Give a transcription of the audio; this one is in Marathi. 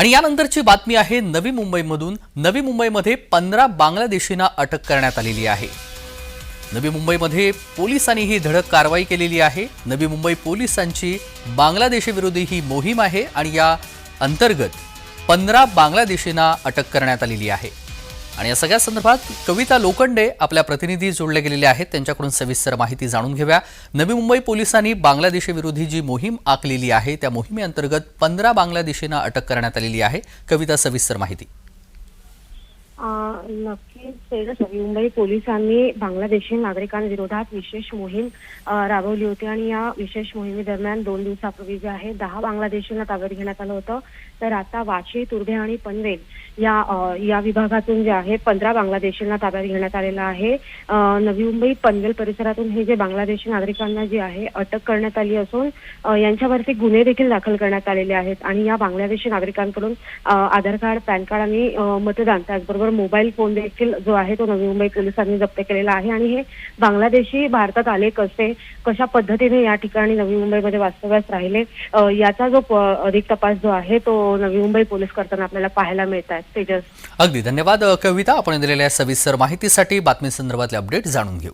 आणि यानंतरची बातमी आहे नवी मुंबईमधून. नवी मुंबईमध्ये पंधरा बांगलादेशींना अटक करण्यात आलेली आहे. नवी मुंबईमध्ये पोलिसांनी ही धडक कारवाई केलेली आहे. नवी मुंबई पोलिसांची बांगलादेशीविरोधी ही मोहीम आहे आणि या अंतर्गत पंधरा बांगलादेशींना अटक करण्यात आलेली आहे. आणि या सगळ्या संदर्भात कविता लोखंडे आपल्या प्रतिनिधी जोडले गेलेले आहेत. त्यांच्याकडून सविस्तर माहिती जाणून घेऊया. नवी मुंबई पोलिसांनी बांगलादेशीविरोधी जी मोहीम आखलेली आहे त्या मोहिमेअंतर्गत पंधरा बांगलादेशींना अटक करण्यात आलेली आहे. कविता सविस्तर माहिती. नक्कीच नवी मुंबई पोलिसांनी बांगलादेशी नागरिकांविरोधात विशेष मोहीम राबवली होती आणि या विशेष मोहिमेदरम्यान दोन दिवसापूर्वी जे आहे दहा बांगलादेशींना ताब्यात घेण्यात आलं होतं. तर आता वाशी तुर्भे आणि पनवेल या या विभागातून जे आहे पंधरा बांगलादेशींना ताब्यात घेण्यात आलेलं आहे. नवी मुंबई पनवेल परिसरातून हे जे बांगलादेशी नागरिकांना जे आहे अटक करण्यात आली असून यांच्यावरती गुन्हे देखील दाखल करण्यात आलेले आहेत. आणि या बांगलादेशी नागरिकांकडून आधार कार्ड पॅन कार्ड आणि मतदान त्याचबरोबर मोबाईल फोन देखील जो आहे तो नवी मुंबई पोलिसांनी जप्त केलेला आहे. आणि हे बांगलादेशी भारतात आले कसे कशा पद्धतीने या ठिकाणी नवी मुंबईमध्ये वास्तव्यास राहिले याचा जो अधिक तपास जो आहे तो नवी मुंबई पोलीस करताना आपल्याला पाहायला मिळत आहे. तेजस. अगदी धन्यवाद कविता. आपण दिलेल्या सविस्तर माहितीसाठी बातमी संदर्भातले अपडेट जाणून घेऊ.